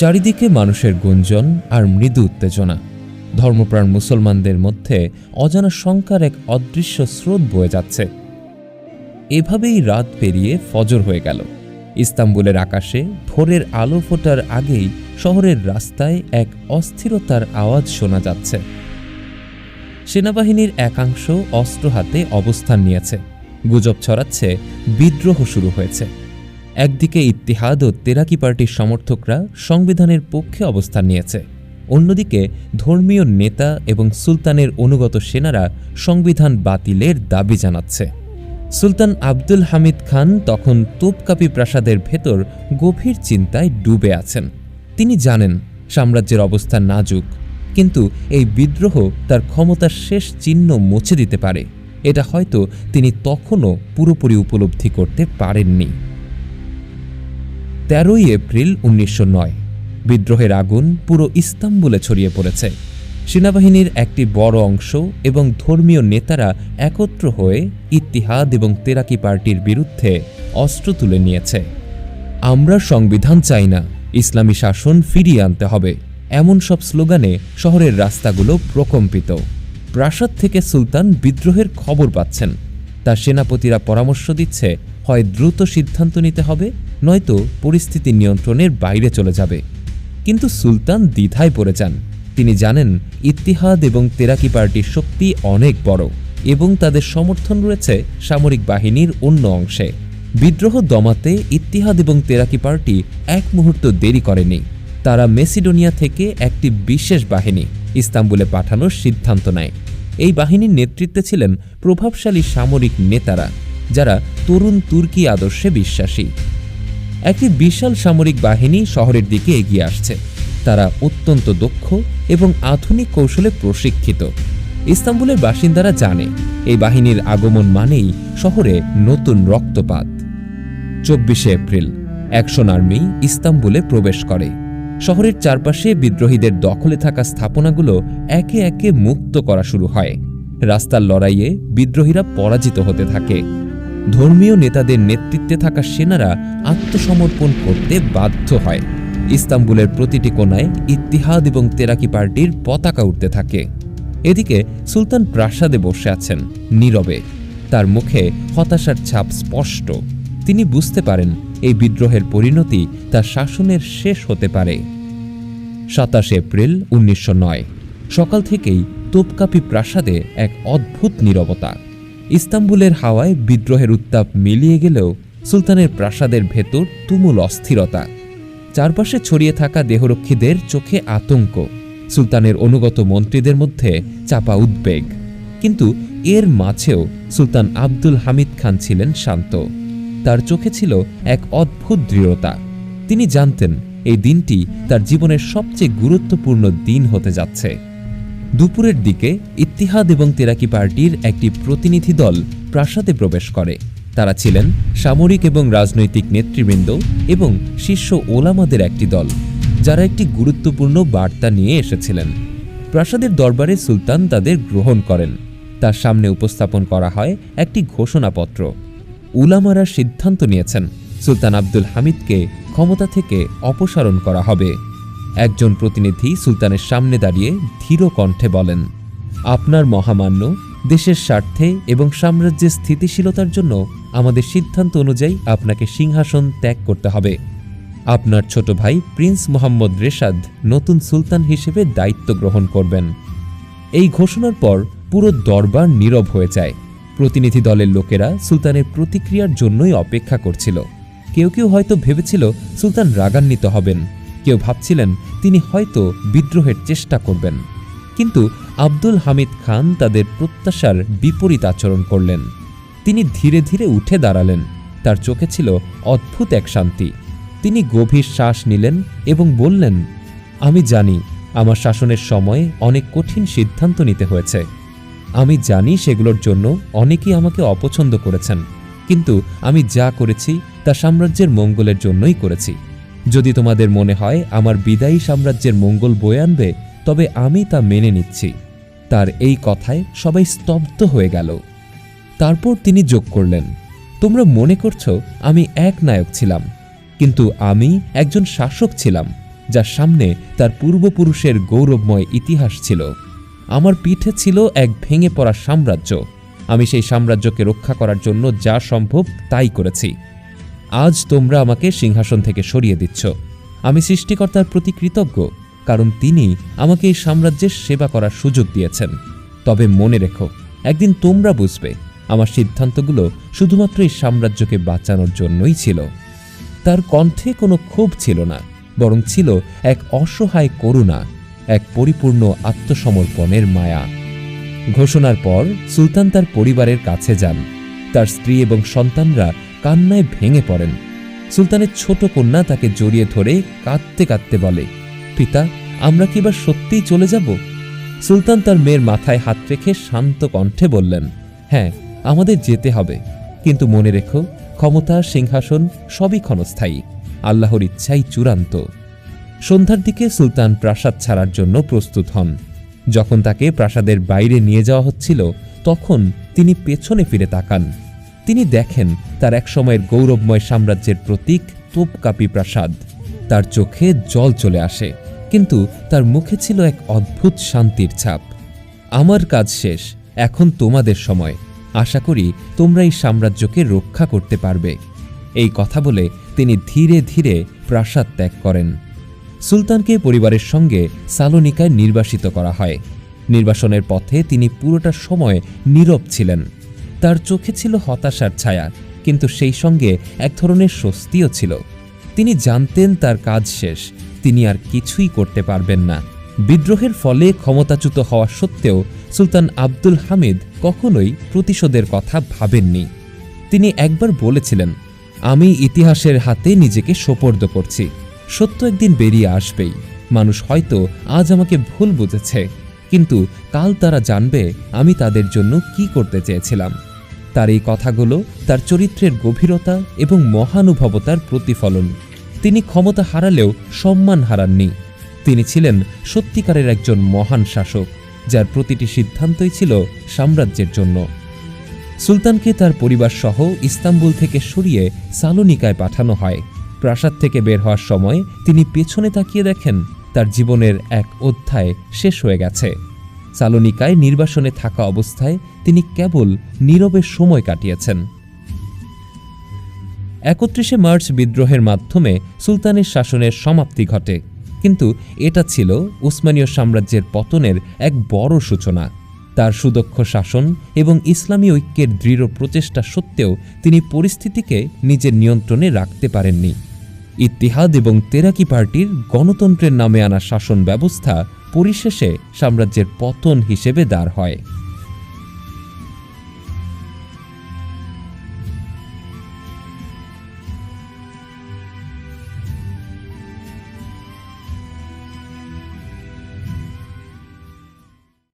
চারিদিকে মানুষের গুঞ্জন আর মৃদু উত্তেজনা। ধর্মপ্রাণ মুসলমানদের মধ্যে অজানা শঙ্কার এক অদৃশ্য স্রোত বয়ে যাচ্ছে। এভাবেই রাত পেরিয়ে ফজর হয়ে গেল। ইস্তাম্বুলের আকাশে ভোরের আলো ফোটার আগেই শহরের রাস্তায় এক অস্থিরতার আওয়াজ শোনা যাচ্ছে। সেনাবাহিনীর একাংশ অস্ত্র হাতে অবস্থান নিয়েছে। গুজব ছড়াচ্ছে, বিদ্রোহ শুরু হয়েছে। একদিকে ইত্তিহাদ ও তেরাকি পার্টির সমর্থকরা সংবিধানের পক্ষে অবস্থান নিয়েছে, অন্যদিকে ধর্মীয় নেতা এবং সুলতানের অনুগত সেনারা সংবিধান বাতিলের দাবি জানাচ্ছে। সুলতান আব্দুল হামিদ খান তখন তোপকাপি প্রাসাদের ভেতর গভীর চিন্তায় ডুবে আছেন। তিনি জানেন, সাম্রাজ্যের অবস্থা নাজুক, কিন্তু এই বিদ্রোহ তার ক্ষমতার শেষ চিহ্ন মুছে দিতে পারে। এটা হয়তো তিনি তখনও পুরোপুরি উপলব্ধি করতে পারেননি। তেরোই এপ্রিল উনিশশো নয়। বিদ্রোহের আগুন পুরো ইস্তাম্বুলে ছড়িয়ে পড়েছে। সেনাবাহিনীর একটি বড় অংশ এবং ধর্মীয় নেতারা একত্র হয়ে ইতিহাদ এবং তেরাকি পার্টির বিরুদ্ধে অস্ত্র তুলে নিয়েছে। আমরা সংবিধান চাই না, ইসলামী শাসন ফিরিয়ে আনতে হবে, এমন সব স্লোগানে শহরের রাস্তাগুলো প্রকম্পিত। প্রাসাদ থেকে সুলতান বিদ্রোহের খবর পাচ্ছেন। তার সেনাপতিরা পরামর্শ দিচ্ছে, হয় দ্রুত সিদ্ধান্ত নিতে হবে নয়তো পরিস্থিতি নিয়ন্ত্রণের বাইরে চলে যাবে। কিন্তু সুলতান দ্বিধায় পড়ে যান। তিনি জানেন, ইত্তিহাদ এবং তেরাকি পার্টির শক্তি অনেক বড় এবং তাদের সমর্থন রয়েছে সামরিক বাহিনীর অন্য অংশে। বিদ্রোহ দমাতে ইত্তিহাদ এবং তেরাকি পার্টি এক মুহূর্ত দেরি করেনি। তারা মেসিডোনিয়া থেকে একটি বিশেষ বাহিনী ইস্তাম্বুলে পাঠানোর সিদ্ধান্ত নেয়। এই বাহিনীর নেতৃত্বে ছিলেন প্রভাবশালী সামরিক নেতারা, যারা তরুণ তুর্কি আদর্শে বিশ্বাসী। একটি বিশাল সামরিক বাহিনী শহরের দিকে এগিয়ে আসছে। তারা অত্যন্ত দক্ষ এবং আধুনিক কৌশলে প্রশিক্ষিত। ইস্তাম্বুলের বাসিন্দারা জানে, এই বাহিনীর আগমন মানেই শহরে নতুন রক্তপাত। চব্বিশে এপ্রিল অ্যাকশন আর্মি ইস্তাম্বুলে প্রবেশ করে। শহরের চারপাশে বিদ্রোহীদের দখলে থাকা স্থাপনাগুলো একে একে মুক্ত করা শুরু হয়। রাস্তার লড়াইয়ে বিদ্রোহীরা পরাজিত হতে থাকে। ধর্মীয় নেতাদের নেতৃত্বে থাকা সেনারা আত্মসমর্পণ করতে বাধ্য হয়। ইস্তাম্বুলের প্রতিটি কোনায় ইতিহাদ এবং তেরাকি পার্টির পতাকা উঠতে থাকে। এদিকে সুলতান প্রাসাদে বসে আছেন নীরবে। তার মুখে হতাশার ছাপ স্পষ্ট। তিনি বুঝতে পারেন এই বিদ্রোহের পরিণতি তার শাসনের শেষ হতে পারে। সাতাশ এপ্রিল উনিশশো নয়। সকাল থেকেই তোপকাপি প্রাসাদে এক অদ্ভুত নীরবতা। ইস্তাম্বুলের হাওয়ায় বিদ্রোহের উত্তাপ মিলিয়ে গেলেও সুলতানের প্রাসাদের ভেতর তুমুল অস্থিরতা। চারপাশে ছড়িয়ে থাকা দেহরক্ষীদের চোখে আতঙ্ক, সুলতানের অনুগত মন্ত্রীদের মধ্যে চাপা উদ্বেগ। কিন্তু এর মাঝেও সুলতান আব্দুল হামিদ খান ছিলেন শান্ত। তার চোখে ছিল এক অদ্ভুত দৃঢ়তা। তিনি জানতেন, এই দিনটি তার জীবনের সবচেয়ে গুরুত্বপূর্ণ দিন হতে যাচ্ছে। দুপুরের দিকে ইত্তিহাদ এবং তেরাকি পার্টির একটি প্রতিনিধি দল প্রাসাদে প্রবেশ করে। তারা ছিলেন সামরিক এবং রাজনৈতিক নেতৃবৃন্দ এবং শীর্ষ ওলামাদের একটি দল, যারা একটি গুরুত্বপূর্ণ বার্তা নিয়ে এসেছিলেন। প্রাসাদের দরবারে সুলতান তাদের গ্রহণ করেন। তার সামনে উপস্থাপন করা হয় একটি ঘোষণাপত্র। উলামারা সিদ্ধান্ত নিয়েছেন, সুলতান আব্দুল হামিদকে ক্ষমতা থেকে অপসারণ করা হবে। একজন প্রতিনিধি সুলতানের সামনে দাঁড়িয়ে ধীর কণ্ঠে বলেন, আপনার মহামান্য দেশের স্বার্থে এবং সাম্রাজ্যের স্থিতিশীলতার জন্য আমাদের সিদ্ধান্ত অনুযায়ী আপনাকে সিংহাসন ত্যাগ করতে হবে। আপনার ছোট ভাই প্রিন্স মোহাম্মদ রেশাদ নতুন সুলতান হিসেবে দায়িত্ব গ্রহণ করবেন। এই ঘোষণার পর পুরো দরবার নীরব হয়ে যায়। প্রতিনিধি দলের লোকেরা সুলতানের প্রতিক্রিয়ার জন্যই অপেক্ষা করছিল। কেউ কেউ হয়তো ভেবেছিল সুলতান রাগান্বিত হবেন। কেউ ভাবছিলেন তিনি হয়তো বিদ্রোহের চেষ্টা করবেন। কিন্তু আব্দুল হামিদ খান তাদের প্রত্যাশার বিপরীত আচরণ করলেন। তিনি ধীরে ধীরে উঠে দাঁড়ালেন। তার চোখে ছিল অদ্ভুত এক শান্তি। তিনি গভীর শ্বাস নিলেন এবং বললেন, আমি জানি আমার শাসনের সময় অনেক কঠিন সিদ্ধান্ত নিতে হয়েছে। আমি জানি সেগুলোর জন্য অনেকেই আমাকে অপছন্দ করেছেন। কিন্তু আমি যা করেছি তা সাম্রাজ্যের মঙ্গলের জন্যই করেছি। যদি তোমাদের মনে হয় আমার বিদায়ী সাম্রাজ্যের মঙ্গল বয়ে আনবে, তবে আমি তা মেনে নিচ্ছি। তার এই কথায় সবাই স্তব্ধ হয়ে গেল। তারপর তিনি যোগ করলেন, তোমরা মনে করছ আমি এক নায়ক ছিলাম, কিন্তু আমি একজন শাসক ছিলাম, যার সামনে তার পূর্বপুরুষের গৌরবময় ইতিহাস ছিল। আমার পিঠে ছিল এক ভেঙে পড়া সাম্রাজ্য। আমি সেই সাম্রাজ্যকে রক্ষা করার জন্য যা সম্ভব তাই করেছি। আজ তোমরা আমাকে সিংহাসন থেকে সরিয়ে দিচ্ছ। আমি সৃষ্টিকর্তার প্রতি কৃতজ্ঞ, কারণ তিনি আমাকে এই সাম্রাজ্যের সেবা করার সুযোগ দিয়েছেন। তবে মনে রেখো, একদিন তোমরা বুঝবে, আমার সিদ্ধান্তগুলো শুধুমাত্র এই সাম্রাজ্যকে বাঁচানোর জন্যই ছিল। তার কণ্ঠে কোনো ক্ষোভ ছিল না, বরং ছিল এক অসহায় করুণা, এক পরিপূর্ণ আত্মসমর্পণের মায়া। ঘোষণার পর সুলতান তার পরিবারের কাছে যান। তার স্ত্রী এবং সন্তানরা কান্নায় ভেঙে পড়েন। সুলতানের ছোট কন্যা তাকে জড়িয়ে ধরে কাঁদতে কাঁদতে বলে, পিতা, আমরা কি এবার সত্যিই চলে যাব? সুলতান তার মেয়ের মাথায় হাত রেখে শান্ত কণ্ঠে বললেন হ্যাঁ আমাদের যেতে হবে। কিন্তু মনে রেখো, ক্ষমতা, সিংহাসন সবই ক্ষণস্থায়ী। আল্লাহর ইচ্ছাই চূড়ান্ত। সন্ধ্যার দিকে সুলতান প্রাসাদ ছাড়ার জন্য প্রস্তুত হন। যখন তাকে প্রাসাদের বাইরে নিয়ে যাওয়া হচ্ছিল, তখন তিনি পেছনে ফিরে তাকান। তিনি দেখেন তার একসময়ের গৌরবময় সাম্রাজ্যের প্রতীক তোপকাপি প্রাসাদ। তার চোখে জল চলে আসে, কিন্তু তার মুখে ছিল এক অদ্ভুত শান্তির ছাপ। আমার কাজ শেষ, এখন তোমাদের সময়। আশা করি তোমরা এই সাম্রাজ্যকে রক্ষা করতে পারবে। এই কথা বলে তিনি ধীরে ধীরে প্রাসাদ ত্যাগ করেন। সুলতানকে পরিবারের সঙ্গে সালোনিকায় নির্বাসিত করা হয়। নির্বাসনের পথে তিনি পুরোটা সময় নীরব ছিলেন। তার চোখে ছিল হতাশার ছায়া, কিন্তু সেই সঙ্গে এক ধরনের স্বস্তিও ছিল। তিনি জানতেন তার কাজ শেষ, তিনি আর কিছুই করতে পারবেন না। বিদ্রোহের ফলে ক্ষমতাচ্যুত হওয়া সত্ত্বেও সুলতান আব্দুল হামিদ কখনোই প্রতিশোধের কথা ভাবেননি। তিনি একবার বলেছিলেন, আমি ইতিহাসের হাতে নিজেকে সোপর্দ করছি। সত্য একদিন বেরিয়ে আসবেই। মানুষ হয়তো আজ আমাকে ভুল বুঝেছে, কিন্তু কাল তারা জানবে আমি তাদের জন্য কি করতে চেয়েছিলাম। তার এই কথাগুলো তার চরিত্রের গভীরতা এবং মহানুভবতার প্রতিফলন। তিনি ক্ষমতা হারালেও সম্মান হারাননি। তিনি ছিলেন সত্যিকারের একজন মহান শাসক, যার প্রতিটি সিদ্ধান্তই ছিল সাম্রাজ্যের জন্য। সুলতানকে তার পরিবার সহ ইস্তাম্বুল থেকে সরিয়ে সালোনিকায় পাঠানো হয়। প্রাসাদ থেকে বের হওয়ার সময় তিনি পেছনে তাকিয়ে দেখেন তার জীবনের এক অধ্যায় শেষ হয়ে গেছে। সালোনিকায় নির্বাসনে থাকা অবস্থায় তিনি কেবল নীরবে সময় কাটিয়েছেন। একত্রিশে মার্চ বিদ্রোহের মাধ্যমে সুলতানের শাসনের সমাপ্তি ঘটে, কিন্তু এটা ছিল উসমানীয় সাম্রাজ্যের পতনের এক বড় সূচনা। তার সুদক্ষ শাসন এবং ইসলামী ঐক্যের দৃঢ় প্রচেষ্টা সত্ত্বেও তিনি পরিস্থিতিকে নিজের নিয়ন্ত্রণে রাখতে পারেননি। ইতিহাদ এবং তেরাকি পার্টির গণতন্ত্রের নামে আনা শাসন ব্যবস্থা পরিশেষে সাম্রাজ্যের পতন হিসেবে দাঁড় হয়।